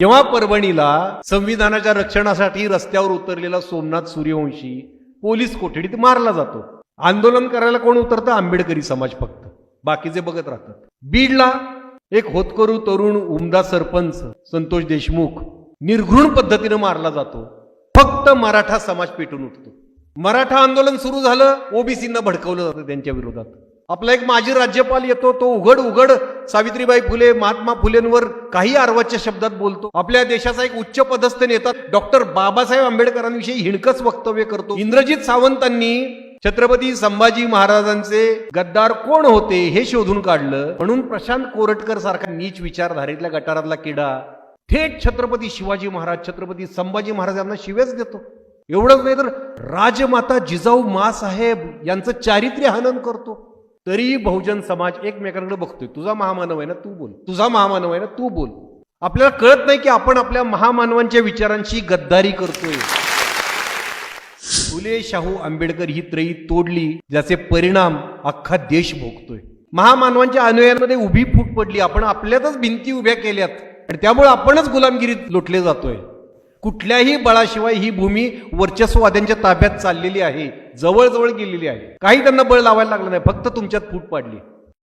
जेव्हा परभणीला संविधानाच्या रक्षणासाठी रस्त्यावर उतरलेला सोमनाथ सूर्यवंशी पोलीस कोठडीत मारला जातो. आंदोलन करायला कोण उतरतं? आंबेडकरी समाज फक्त. बाकीचे बघत राहतात. बीडला एक होतकरू तरुण उमदा सरपंच संतोष देशमुख निर्घृण पद्धतीनं मारला जातो. फक्त मराठा समाज पेटून उठतो. मराठा आंदोलन सुरू झालं ओबीसींना भडकवलं जातं त्यांच्या विरोधात. आपला एक माजी राज्यपाल येतो तो उघड उघड सावित्रीबाई फुले महात्मा फुलेंवर काही आर्वाच्या शब्दात बोलतो. आपल्या देशाचा एक उच्च पदस्थ नेता डॉक्टर बाबासाहेब आंबेडकरांविषयी हिणकच वक्तव्य करतो. इंद्रजित सावंतांनी छत्रपती संभाजी महाराजांचे गद्दार कोण होते हे शोधून काढलं. म्हणून प्रशांत कोरटकर सारखा नीच विचारधारेतल्या गटारातला किडा थेट छत्रपती शिवाजी महाराज छत्रपती संभाजी महाराजांना शिवेच देतो. एवढंच नाही तर राजमाता जिजाऊ मासाहेब यांचं चारित्र्य हनन करतो. तरी बहुजन समाज एकमेकांकडे बघतोय. तुझा महामानव आहे ना तू बोल. तुझा महामानव आहे ना तू बोल. आपल्याला कळत नाही की आपण आपल्या महामानवांच्या विचारांची गद्दारी करतोय. फुले शाहू आंबेडकर ही त्रयी तोडली ज्याचे परिणाम अख्खा देश भोगतोय. महामानवांच्या अनुयायांमध्ये उभी फूट पडली. आपण आपल्यातच भिंती उभ्या केल्यात. आणि त्यामुळे आपणच गुलामगिरीत लोटले जातोय. कुठल्याही बळाशिवाय ही भूमी वर्चस्ववाद्यांच्या ताब्यात चाललेली आहे. जवळजवळ गेलेली आहे. काही त्यांना बळ लावायला लागलं नाही फक्त तुमच्यात फूट पाडली.